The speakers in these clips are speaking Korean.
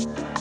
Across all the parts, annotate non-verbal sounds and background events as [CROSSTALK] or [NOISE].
you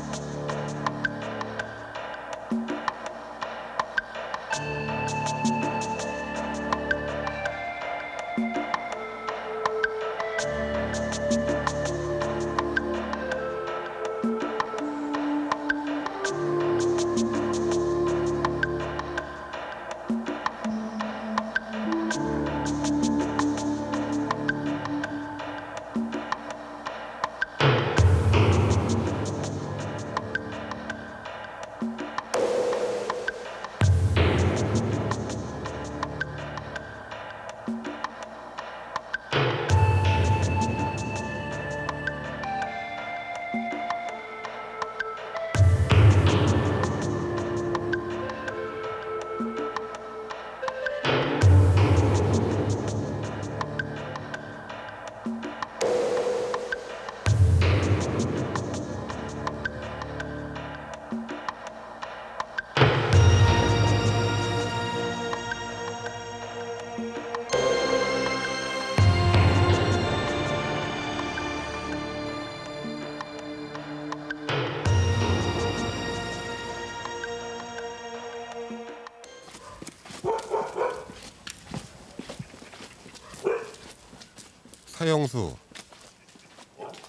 사형수.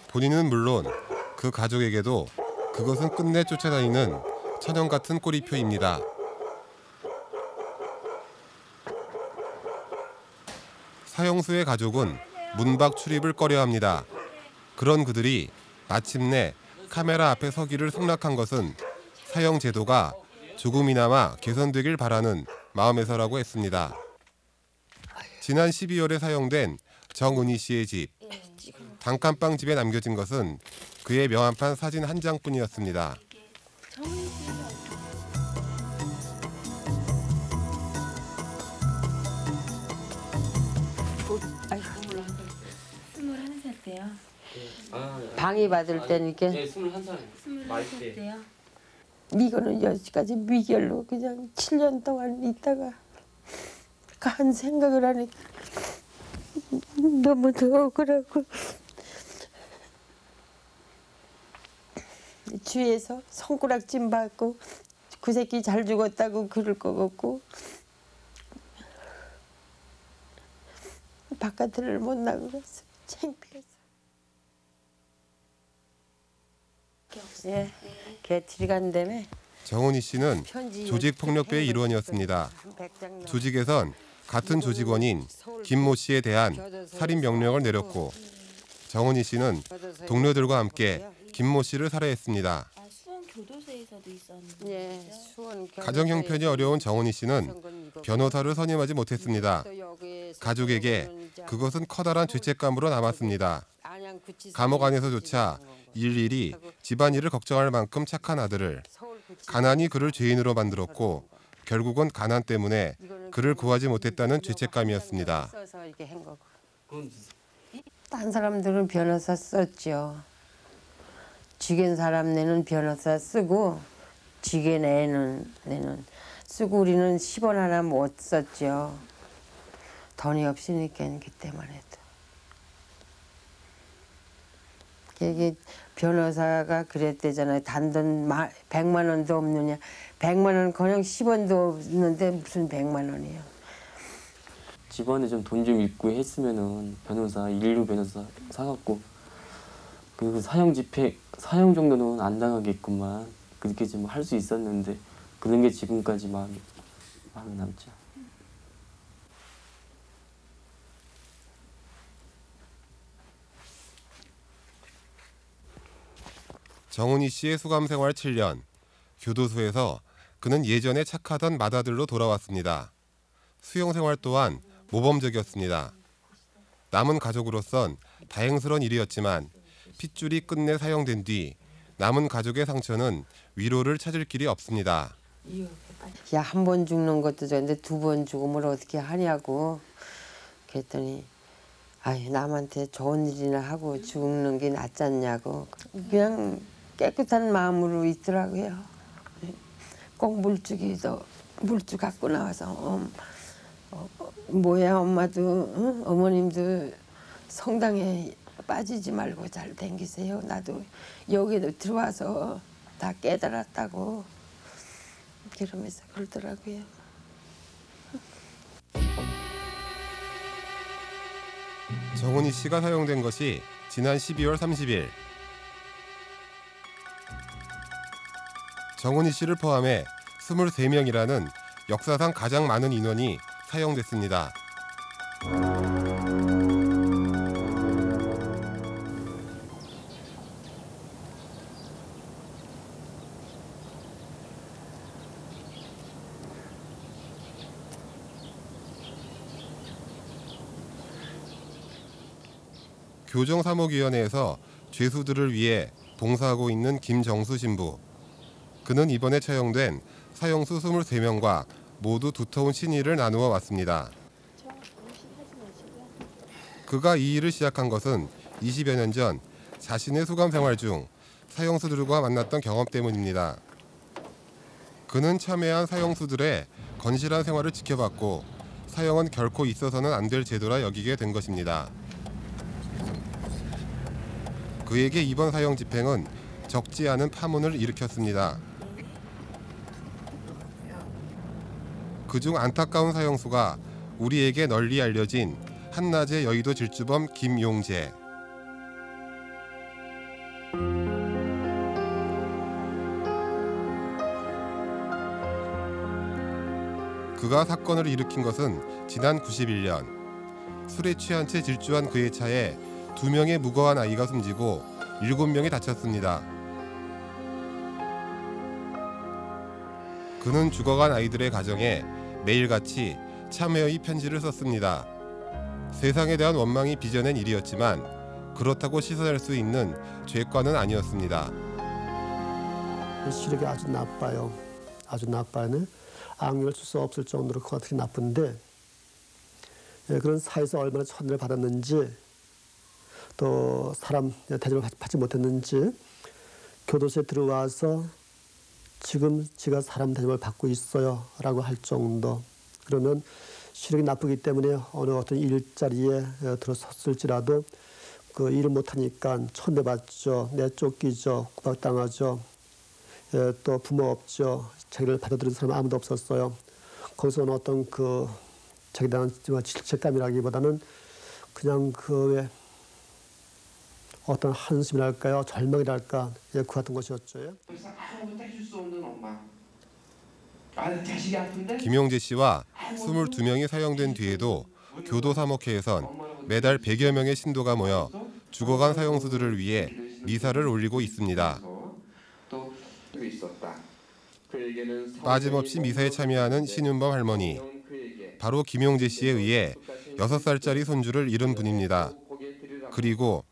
본인은 물론 그 가족에게도 그것은 끝내 쫓아다니는 천연 같은 꼬리표입니다. 사형수의 가족은 문밖 출입을 꺼려합니다. 그런 그들이 마침내 카메라 앞에 서기를 승낙한 것은 사형 제도가 조금이나마 개선되길 바라는 마음에서라고 했습니다. 지난 12월에 사용된 정은희 씨의 집. 단칸방 집에 남겨진 것은 그의 명함판 사진 한 장뿐이었습니다. 때요. 방위 받을 때니까 네, 21살. 스물한 살 때요. 이거는 여기까지 미결로 그냥 7년 동안 있다가 간 생각을 하니까 [LAUGHS] 너무 더 억울하고. 주위에서 손가락질 받고 그 새끼 잘 죽었다고 그럴 것 같고. 바깥을 못 나가서 창피해서. 예, 개틀이 간다며 정은희 씨는 편지 조직 폭력배의 일원이었습니다. 조직에선 같은 조직원인 김모 씨에 대한 살인 명령을 내렸고 정은희 씨는 동료들과 함께 김모 씨를 살해했습니다. 아. 예, 가정 형편이 어려운 정은희 씨는 변호사를 선임하지 못했습니다. 가족에게 그것은 커다란 죄책감으로 남았습니다. 감옥 안에서조차 일일이 집안일을 걱정할 만큼 착한 아들을 가난이 그를 죄인으로 만들었고 결국은 가난 때문에 그를 구하지 못했다는 죄책감이었습니다. 딴 사람들은 변호사 썼죠. 죽인 사람 내는 변호사 쓰고 죽인 애는 내는 쓰고 우리는 10원 하나 못 썼죠. 돈이 없으니까 그때만 해도. 이게 변호사가 그랬대잖아요. 단돈 100만 원도 없느냐. 100만 원 그냥 10원도 없는데 무슨 100만 원이요. 집안에 좀 돈 좀 있고 했으면은 변호사 인류 변호사 사갖고 그 사형 집행 사형 정도는 안 당하겠구만 그렇게 좀 할 수 있었는데 그런 게 지금까지 마음 마음에 남죠. 정은희 씨의 수감 생활 7년. 교도소에서 그는 예전에 착하던 맏아들로 돌아왔습니다. 수용 생활 또한 모범적이었습니다. 남은 가족으로선 다행스러운 일이었지만 핏줄이 끝내 사용된 뒤 남은 가족의 상처는 위로를 찾을 길이 없습니다. 야 한 번 죽는 것도 좋은데 두 번 죽으면 어떻게 하냐고 그랬더니 아이 남한테 좋은 일이나 하고 죽는 게 낫잖냐고 그냥 깨끗한 마음으로 있더라고요 꼭 물주기도 물주 갖고 나와서 어, 어, 뭐야 엄마도 응? 어머님도 성당에 빠지지 말고 잘 댕기세요. 나도 여기도 들어와서 다 깨달았다고 그러면서 그러더라고요. 정은희 씨가 사용된 것이 지난 12월 30일. 정은희 씨를 포함해 23명이라는 역사상 가장 많은 인원이 사용됐습니다. 교정사목위원회에서 죄수들을 위해 봉사하고 있는 김정수 신부. 그는 이번에 처형된 사형수 23명과 모두 두터운 친의를 나누어 왔습니다. 그가 이 일을 시작한 것은 20여 년 전 자신의 수감 생활 중 사형수들과 만났던 경험 때문입니다. 그는 참여한 사형수들의 건실한 생활을 지켜봤고 사형은 결코 있어서는 안 될 제도라 여기게 된 것입니다. 그에게 이번 사형 집행은 적지 않은 파문을 일으켰습니다. 그중 안타까운 사형수가 우리에게 널리 알려진 한낮의 여의도 질주범 김용재. 그가 사건을 일으킨 것은 지난 91년 술에 취한 채 질주한 그의 차에 두 명의 무거운 아이가 숨지고 일곱 명이 다쳤습니다. 그는 죽어간 아이들의 가정에 매일같이 참회의 편지를 썼습니다. 세상에 대한 원망이 빚어낸 일이었지만 그렇다고 씻어낼 수 있는 죄과는 아니었습니다. 시력이 아주 나빠요. 아주 나빠요. 악령을 줄수 없을 정도로 어떻게 나쁜데 예, 그런 사회에서 얼마나 천대를 받았는지 또 사람 대접을 받- 받지 못했는지 교도소에 들어와서 지금 제가 사람 대접을 받고 있어요 라고 할 정도 그러면 시력이 나쁘기 때문에 어느 어떤 일자리에 어, 들어섰을지라도 그 일을 못하니까 천대받죠 내쫓기죠 구박당하죠 예, 또 부모 없죠. 자기를 받아들이는 사람 아무도 없었어요. 거기서는 어떤 그 자기에 대한 질책감이라기보다는 그냥 그왜 어떤 한숨이랄까요, 절망이랄까, 예, 그 같은 것이었죠. 예. 더 이상 아무것도 해줄 수 없는 엄마. 아, 자식이 아픈데? 김용재 씨와 22명이 사형된 뒤에도 교도 사목회에선 매달 100여 명의 신도가 모여 죽어간 사형수들을 위해 미사를 올리고 있습니다. 빠짐없이 미사에 참여하는 신윤범 할머니. 바로 김용재 씨에 의해 6살짜리 손주를 잃은 분입니다. 그리고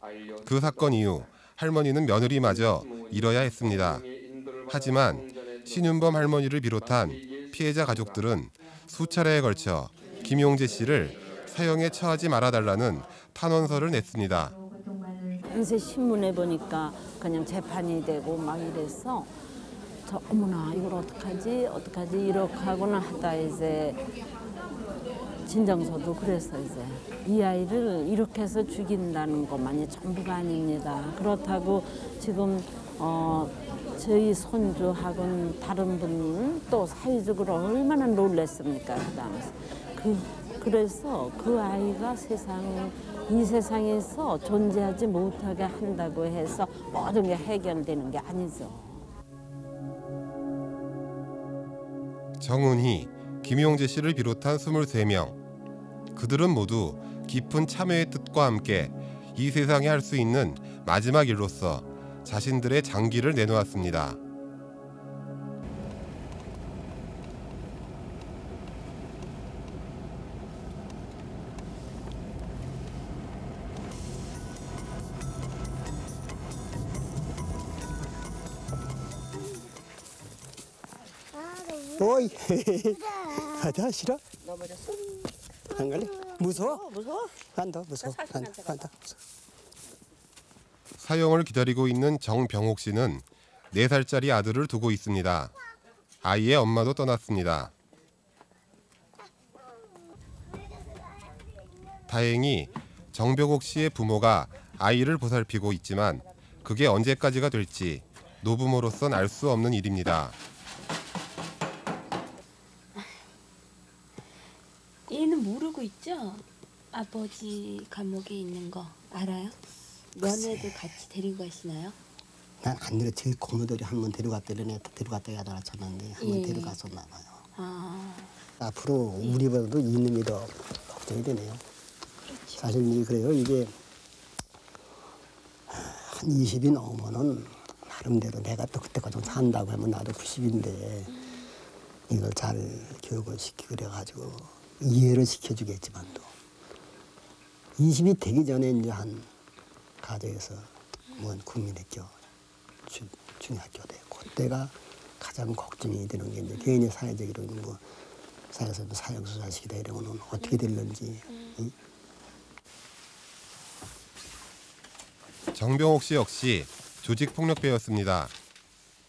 그 사건 이후 할머니는 며느리마저 잃어야 했습니다. 하지만 신윤범 할머니를 비롯한 피해자 가족들은 수차례에 걸쳐 김용재 씨를 사형에 처하지 말아달라는 탄원서를 냈습니다. 요새 신문에 보니까 그냥 재판이 되고 막 이래서 저 어머나 이걸 어떡하지 어떡하지 이렇게 하고는 하다 이제 진정서도 그래서 이제 이 아이를 이렇게 해서 죽인다는 것만이 전부가 아닙니다. 그렇다고 지금 어 저희 손주하고는 다른 분은 또 사회적으로 얼마나 놀랬습니까 그 당시 그 그래서 그 아이가 세상 이 세상에서 존재하지 못하게 한다고 해서 모든 게 해결되는 게 아니죠. 정은희, 김용재 씨를 비롯한 23명. 그들은 모두 깊은 참회의 뜻과 함께 이 세상에 할수 있는 마지막 일로서 자신들의 장기를 내놓았습니다. 오이, 가자 싫어? 넘어졌어? 안 갈래? 무서워? 무서워? 안다 무서워. 안다 안다. 사형을 기다리고 있는 정병옥 씨는 4살짜리 아들을 두고 있습니다. 아이의 엄마도 떠났습니다. 다행히 정병옥 씨의 부모가 아이를 보살피고 있지만 그게 언제까지가 될지 노부모로선 알 수 없는 일입니다. 있죠? 아버지 감옥에 있는 거 알아요? 며느리들 같이 데리고 가시나요? 난안 내려 제 고모들이 한 번 데려갔더니 데려갔다 가다 놨었는데 한 번 예. 데려갔었나 봐요. 아, 앞으로 우리 보다도 이놈이 더 걱정이 되네요. 사실 이 그래요. 이게 한 20이 넘으면은 나름대로 내가 또 그때까지 산다고 하면 나도 90인데 이걸 잘 교육을 시키고 그래가지고 이해를 시켜주겠지만도 20이 되기 전에 이제 한 가정에서 뭔 국민의 교 주- 중학교 돼 그때가 가장 걱정이 되는 게 이제 개인의 사회적으로 뭐 사회에서 뭐 사형수사시키다 이러면은 어떻게 될런지 이? 정병옥 씨 역시 조직 폭력배였습니다.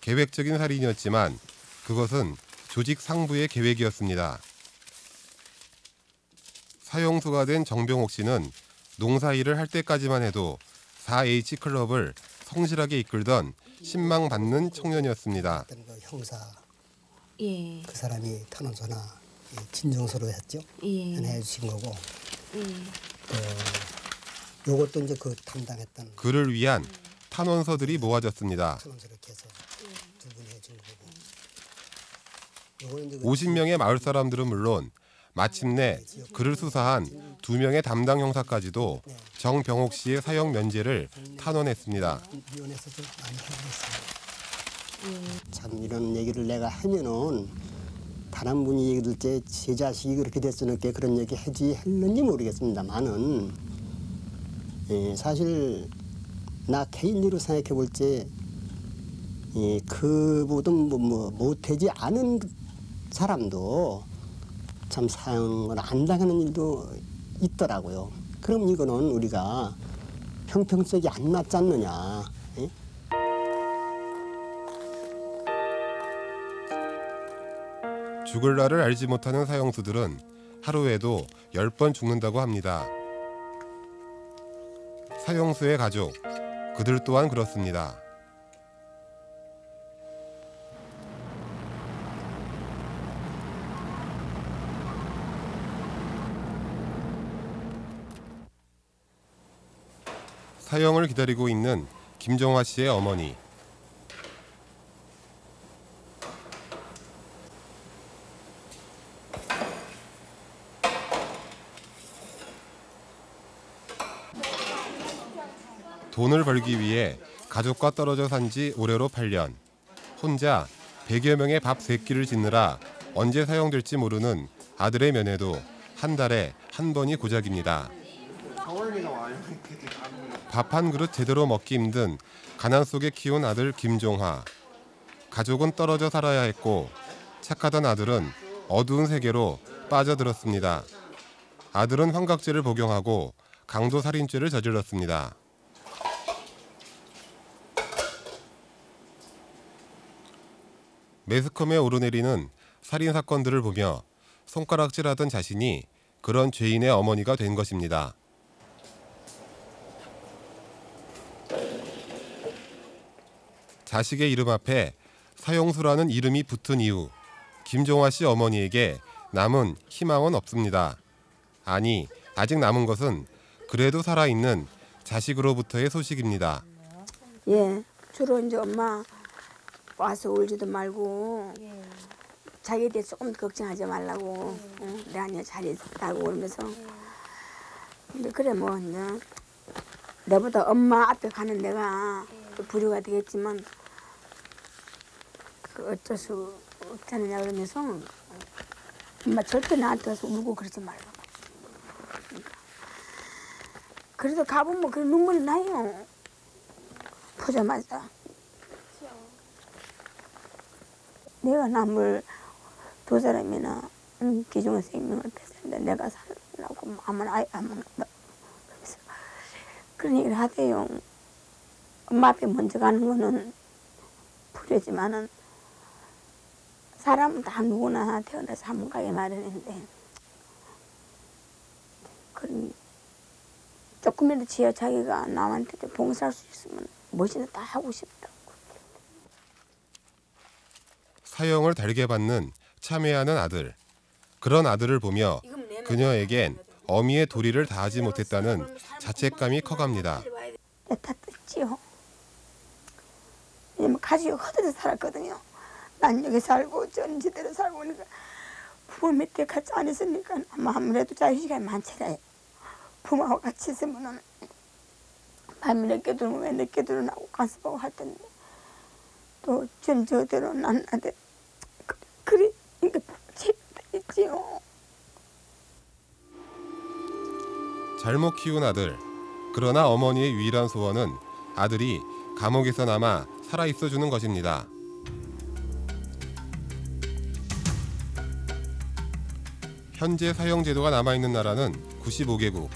계획적인 살인이었지만 그것은 조직 상부의 계획이었습니다. 사형수가 된 정병옥 씨는 농사 일을 할 때까지만 해도 4H 클럽을 성실하게 이끌던 신망받는 청년이었습니다. 그 형사 예, 그 사람이 탄원서나 이 진정서로 했죠. 예, 해주신 거고 예. 또 요것도 이제 그 담당했던 그를 위한 탄원서들이 모아졌습니다. 탄원서를 해서 두 분이 해준 거고 요거는 이제 그 50명의 마을 사람들은 물론 마침내 그를 수사한 두 명의 담당 형사까지도 정병옥 씨의 사형 면제를 탄원했습니다. 참 이런 얘기를 내가 하면은 다른 분이 얘기 들을 때제 자식이 그렇게 됐으니까 그런 얘기 해지 했는지 모르겠습니다만은 예, 사실 나 개인적으로 생각해 볼 때 예, 그보다 뭐, 뭐 못하지 않은 사람도 참 사형을 안 당하는 일도 있더라고요. 그럼 이거는 우리가 형평성이 안 맞지 않느냐. 예? 죽을 날을 알지 못하는 사형수들은 하루에도 10번 죽는다고 합니다. 사형수의 가족, 그들 또한 그렇습니다. 사형을 기다리고 있는 김정화 씨의 어머니. 돈을 벌기 위해 가족과 떨어져 산 지 올해로 8년. 혼자 100여 명의 밥세 끼를 짓느라 언제 사용될지 모르는 아들의 면회도 한 달에 한 번이 고작입니다. 밥 한 그릇 제대로 먹기 힘든 가난 속에 키운 아들 김종화. 가족은 떨어져 살아야 했고 착하던 아들은 어두운 세계로 빠져들었습니다. 아들은 환각죄를 복용하고 강도 살인죄를 저질렀습니다. 매스컴에 오르내리는 살인 사건들을 보며 손가락질하던 자신이 그런 죄인의 어머니가 된 것입니다. 자식의 이름 앞에 사형수라는 이름이 붙은 이후 김종화 씨 어머니에게 남은 희망은 없습니다. 아니, 아직 남은 것은 그래도 살아있는 자식으로부터의 소식입니다. 예, 주로 이제 엄마 와서 울지도 말고 자기에 대해 조금 걱정하지 말라고 응, 내 아니야 잘 있다고 그러면서 근데 그래 뭐 이제 내보다 엄마 앞에 가는 내가 또 불효가 되겠지만 그 어쩔 수 없잖느냐 그러면서 엄마 절대 나한테 와서 울고 그러지 말라고. 그래도 가보면 그 눈물이 나요 보자마자 내가 남을 두 사람이나 응, 귀중한 생명을 뺐는데 내가 살라고 마음은 아예. 그래서 그런 얘기를 하대요. 엄마 앞에 먼저 가는 거는 불효지만은 사람은 다 누구나 태어나서 한번 가게 마련인데 그런 조금이라도 지어 자기가 남한테 봉사할 수 있으면 뭐지나 다 하고 싶다. 사형을 달게 받는 참회하는 아들. 그런 아들을 보며 그녀에겐 어미의 도리를 다하지 못했다는 자책감이 커갑니다. 내 탓했지요. 왜냐면 가족이 흩어져 살았거든요. 난 여기 살고 저는 제대로 살고 그러니까 부모 밑에 같이 안 있으니까 아마 아무래도 자유시간이 많잖아요. 부모하고 같이 있으면은 밤이 늦게 들면 왜 늦게 들어나고 보고 할 텐데 또 전 저대로 난 나대 그- 그리 이게 책임있지요. 잘못 키운 아들. 그러나 어머니의 유일한 소원은 아들이 감옥에서 남아 살아 있어 주는 것입니다. 현재 사형 제도가 남아 있는 나라는 95개국.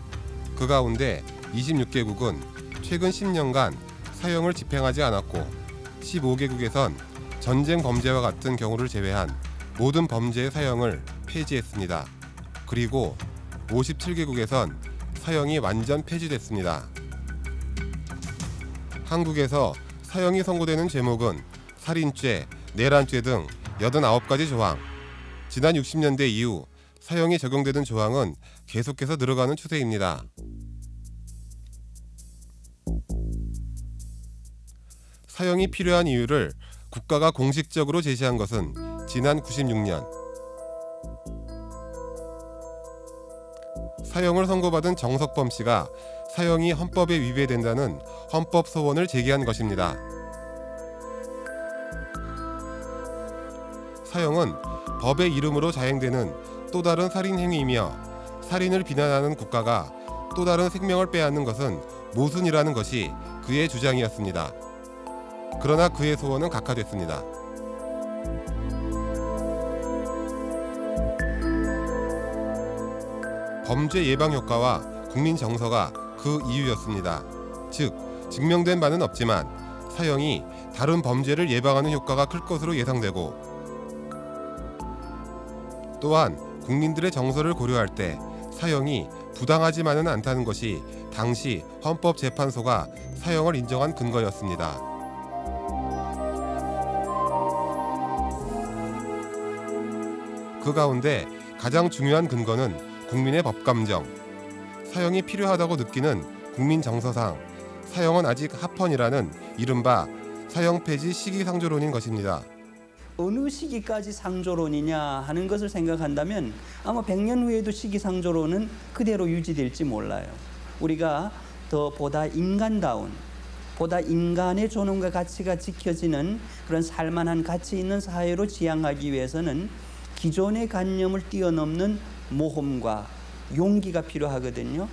그 가운데 26개국은 최근 10년간 사형을 집행하지 않았고 15개국에선 전쟁 범죄와 같은 경우를 제외한 모든 범죄의 사형을 폐지했습니다. 그리고 57개국에선 사형이 완전 폐지됐습니다. 한국에서 사형이 선고되는 제목은 살인죄, 내란죄 등 89가지 조항. 지난 60년대 이후 사형이 적용되는 조항은 계속해서 늘어가는 추세입니다. 사형이 필요한 이유를 국가가 공식적으로 제시한 것은 지난 96년 사형을 선고받은 정석범 씨가 사형이 헌법에 위배된다는 헌법 소원을 제기한 것입니다. 사형은 법의 이름으로 자행되는 또 다른 살인 행위이며 살인을 비난하는 국가가 또 다른 생명을 빼앗는 것은 모순이라는 것이 그의 주장이었습니다. 그러나 그의 소원은 각하됐습니다. 범죄 예방 효과와 국민 정서가 그 이유였습니다. 즉 증명된 바는 없지만 사형이 다른 범죄를 예방하는 효과가 클 것으로 예상되고 또한 국민들의 정서를 고려할 때 사형이 부당하지만은 않다는 것이 당시 헌법재판소가 사형을 인정한 근거였습니다. 그 가운데 가장 중요한 근거는 국민의 법감정. 사형이 필요하다고 느끼는 국민 정서상 사형은 아직 합헌이라는 이른바 사형 폐지 시기상조론인 것입니다. 어느 시기까지 상조론이냐 하는 것을 생각한다면 아마 100년 후에도 시기상조론은 그대로 유지될지 몰라요. 우리가 더 보다 인간다운 보다 인간의 존엄과 가치가 지켜지는 그런 살만한 가치 있는 사회로 지향하기 위해서는 기존의 관념을 뛰어넘는 모험과 용기가 필요하거든요.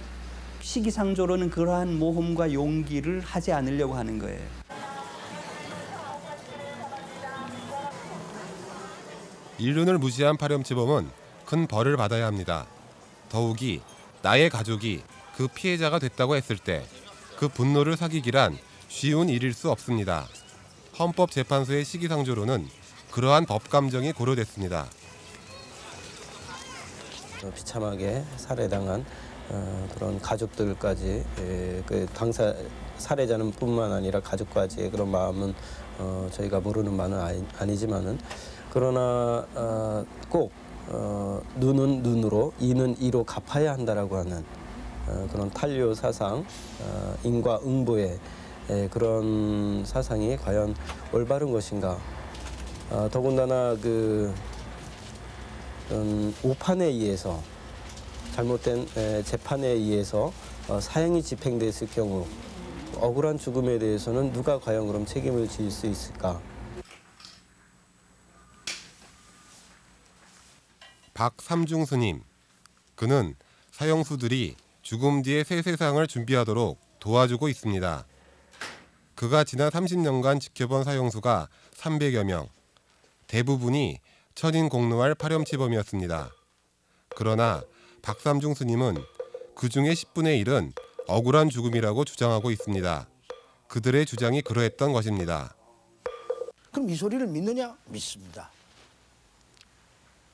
시기상조론은 그러한 모험과 용기를 하지 않으려고 하는 거예요. 인륜을 무시한 파렴치범은 큰 벌을 받아야 합니다. 더욱이 나의 가족이 그 피해자가 됐다고 했을 때 그 분노를 사기기란 쉬운 일일 수 없습니다. 헌법재판소의 시기상조로는 그러한 법 감정이 고려됐습니다. 어, 비참하게 살해당한 어, 그런 가족들까지 예, 그 당사 살해자는 뿐만 아니라 가족까지의 그런 마음은 어, 저희가 모르는 바는 아니, 아니지만은 그러나 어, 꼭 어, 눈은 눈으로 이는 이로 갚아야 한다라고 하는 어, 그런 탄료 사상 어, 인과 응보의 예, 그런 사상이 과연 올바른 것인가 어, 더군다나 그 음, 오판에 의해서 잘못된 에, 재판에 의해서 어, 사형이 집행됐을 경우 억울한 죽음에 대해서는 누가 과연 그럼 책임을 질수 있을까? 박삼중 스님. 그는 사형수들이 죽음 뒤의 새 세상을 준비하도록 도와주고 있습니다. 그가 지난 30년간 지켜본 사형수가 300여 명. 대부분이 천인 공노할 파렴치범이었습니다. 그러나 박삼중 스님은 그 중에 10분의 1은 억울한 죽음이라고 주장하고 있습니다. 그들의 주장이 그러했던 것입니다. 그럼 이 소리를 믿느냐? 믿습니다.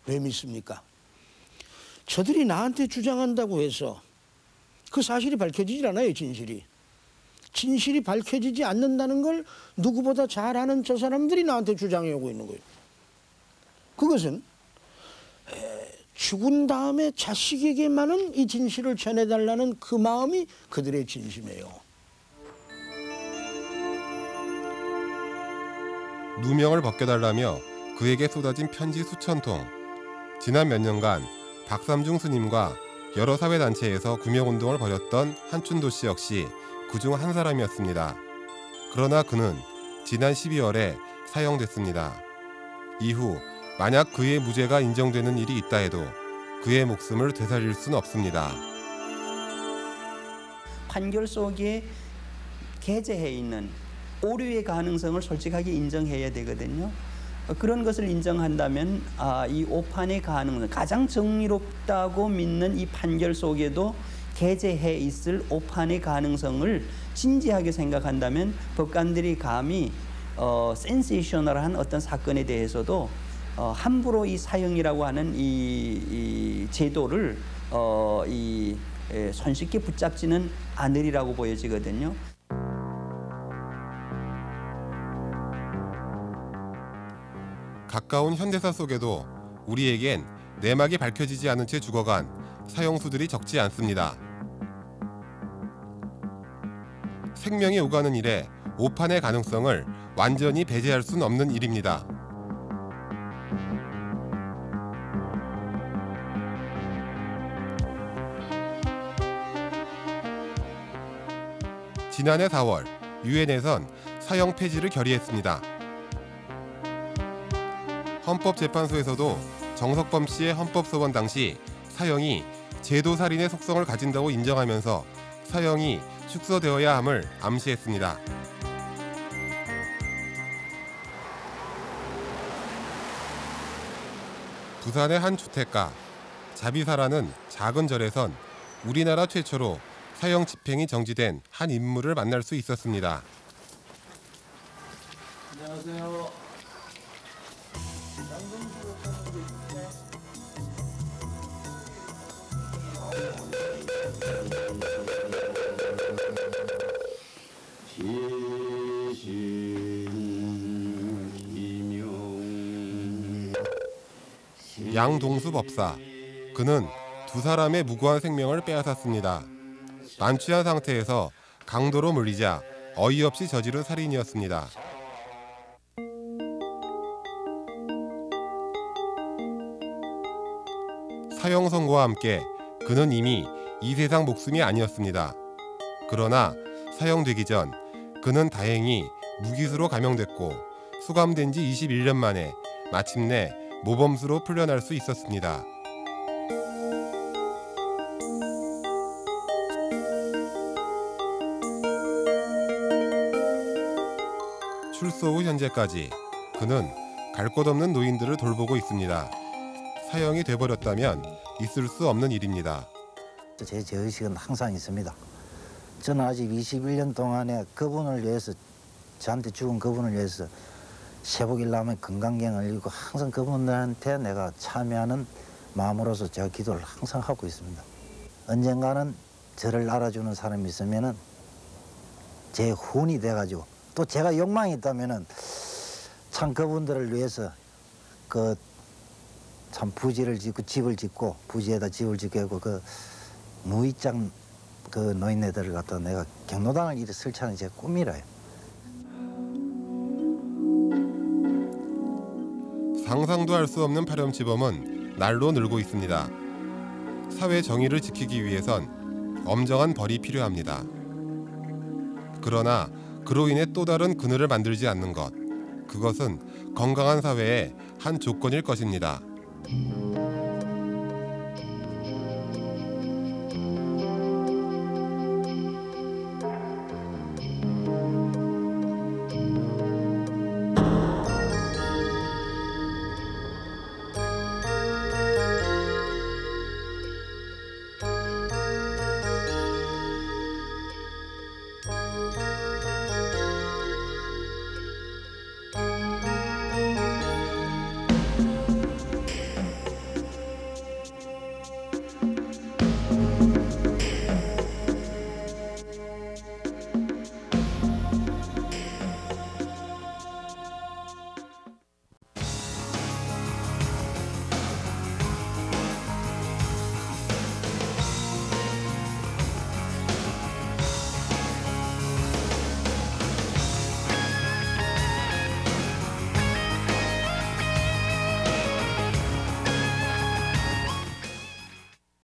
왜 믿습니까? 저들이 나한테 주장한다고 해서 그 사실이 밝혀지질 않아요, 진실이. 진실이 밝혀지지 않는다는 걸 누구보다 잘 아는 저 사람들이 나한테 주장해 오고 있는 거예요. 그것은 에, 죽은 다음에 자식에게만은 이 진실을 전해달라는 그 마음이 그들의 진심이에요. 누명을 벗겨달라며 그에게 쏟아진 편지 수천 통. 지난 몇 년간 박삼중 스님과 여러 사회단체에서 구명운동을 벌였던 한춘도 씨 역시 그중 한 사람이었습니다. 그러나 그는 지난 12월에 사형됐습니다. 이후 만약 그의 무죄가 인정되는 일이 있다 해도 그의 목숨을 되살릴 수는 없습니다. 판결 속에 게재해 있는 오류의 가능성을 솔직하게 인정해야 되거든요. 어, 그런 것을 인정한다면 아, 이 오판의 가능성, 가장 정의롭다고 믿는 이 판결 속에도 게재해 있을 오판의 가능성을 진지하게 생각한다면 법관들이 감히 어, 센세이셔널한 어떤 사건에 대해서도 어, 함부로 이 사형이라고 하는 이, 이 제도를 어, 이 에, 손쉽게 붙잡지는 않으리라고 보여지거든요. 가까운 현대사 속에도 우리에겐 내막이 밝혀지지 않은 채 죽어간 사형수들이 적지 않습니다. 생명이 오가는 일에 오판의 가능성을 완전히 배제할 수는 없는 일입니다. 지난해 4월 유엔에선 사형 폐지를 결의했습니다. 헌법재판소에서도 정석범 씨의 헌법소원 당시 사형이 제도살인의 속성을 가진다고 인정하면서 사형이 축소되어야 함을 암시했습니다. 부산의 한 주택가 자비사라는 작은 절에선 우리나라 최초로 사형 집행이 정지된 한 인물을 만날 수 있었습니다. 안녕하세요. 양동수 법사. 그는 두 사람의 무고한 생명을 빼앗았습니다. 만취한 상태에서 강도로 물리자 어이없이 저지른 살인이었습니다. 사형 선고와 함께 그는 이미 이 세상 목숨이 아니었습니다. 그러나 사형되기 전 그는 다행히 무기수로 감형됐고 수감된 지 21년 만에 마침내 모범수로 풀려날 수 있었습니다. 출소 후 현재까지 그는 갈 곳 없는 노인들을 돌보고 있습니다. 사형이 돼버렸다면 있을 수 없는 일입니다. 제 죄의식은 항상 있습니다. 저는 아직 21년 동안에 그분을 위해서 저한테 죽은 그분을 위해서 새복일남의 건강경을 읽고 항상 그분들한테 내가 참여하는 마음으로서 제가 기도를 항상 하고 있습니다. 언젠가는 저를 알아주는 사람이 있으면은 제 혼이 돼가지고 또 제가 욕망이 있다면은 참 그분들을 위해서 그 참 부지를 짓고 집을 짓고 부지에다 집을 짓게 하고 그 무이장 그 노인네들을 갖다 내가 경로당을 이리 설치하는 제 꿈이라요. 상상도 할 수 없는 파렴치범은 날로 늘고 있습니다. 사회 정의를 지키기 위해선 엄정한 벌이 필요합니다. 그러나 그로 인해 또 다른 그늘을 만들지 않는 것, 그것은 건강한 사회의 한 조건일 것입니다.